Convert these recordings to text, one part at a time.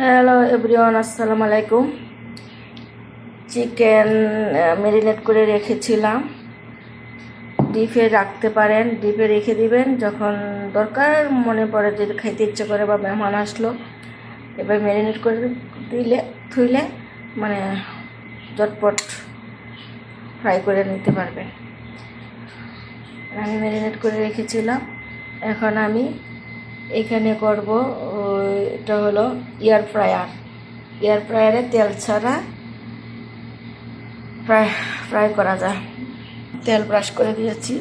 Hello everyone আসসালামু আলাইকুম chicken marinate করে রেখেছিলাম। ডিপে রাখতে পারেন। ডিপে রেখে দিবেন। যখন দরকার মনে পড়ে, যদি খাইতে ইচ্ছে করে বা মেহমান আসলো, এবার ম্যারিনেট করে দিলে, থুইলে মানে চটপট ফ্রাই করে নিতে পারবেন। আমি ম্যারিনেট করে রেখেছিলাম। এখন আমি এখানে করব এটা হলো এয়ার ফ্রায়ার এয়ার ফ্রায়ারে তেল ছাড়া ফ্রাই ফ্রাই করা যায়। তেল ব্রাশ করে দিয়েছি।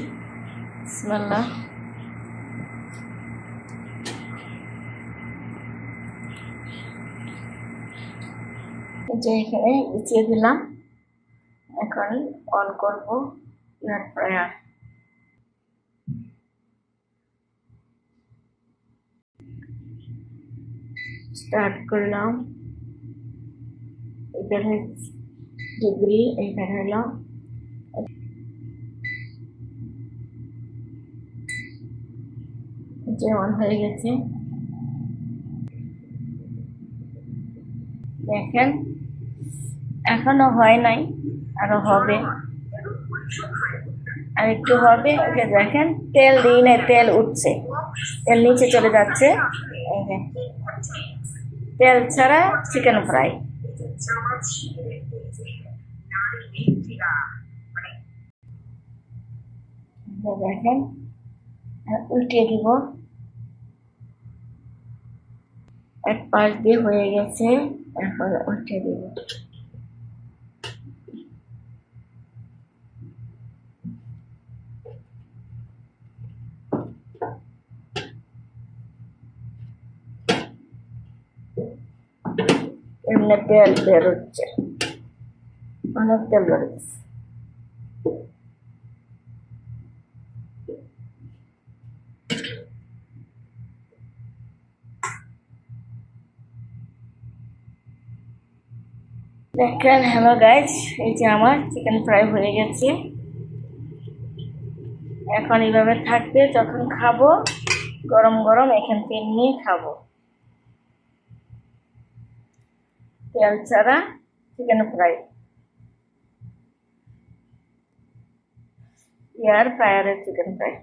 স্মেল্লা যে এখানে বিছিয়ে দিলাম। এখন অন করব এয়ার ফ্রায়ার স্টার্ট করলাম এখানে ডিগ্রি এখানে হলো। যেমন হয়ে গেছে। দেখেন এখনও হয় নাই আরও হবে। আর একটু হবে যে দেখেন তেল দিই নাই তেল উঠছে। তেল নিচে চলে যাচ্ছে। তেল ছাড়া চিকেন ফ্রাই দেখেন উল্টিয়ে উল্টে দিব। এক পাশ দিয়ে হয়ে গেছে এখন উল্টে দিব। এমনি তেল বেরোচ্ছে অনেক তেল বেরোচ্ছে দেখেন হ্যালো গাইজ এই যে আমার চিকেন ফ্রাই হয়ে গেছে। এখন এইভাবে থাকবে, যখন খাব গরম গরম এখান থেকে নিয়ে খাব। তেল ছাড়া চিকেন ফ্রাই এয়ার ফ্রায়ারের চিকেন ফ্রাই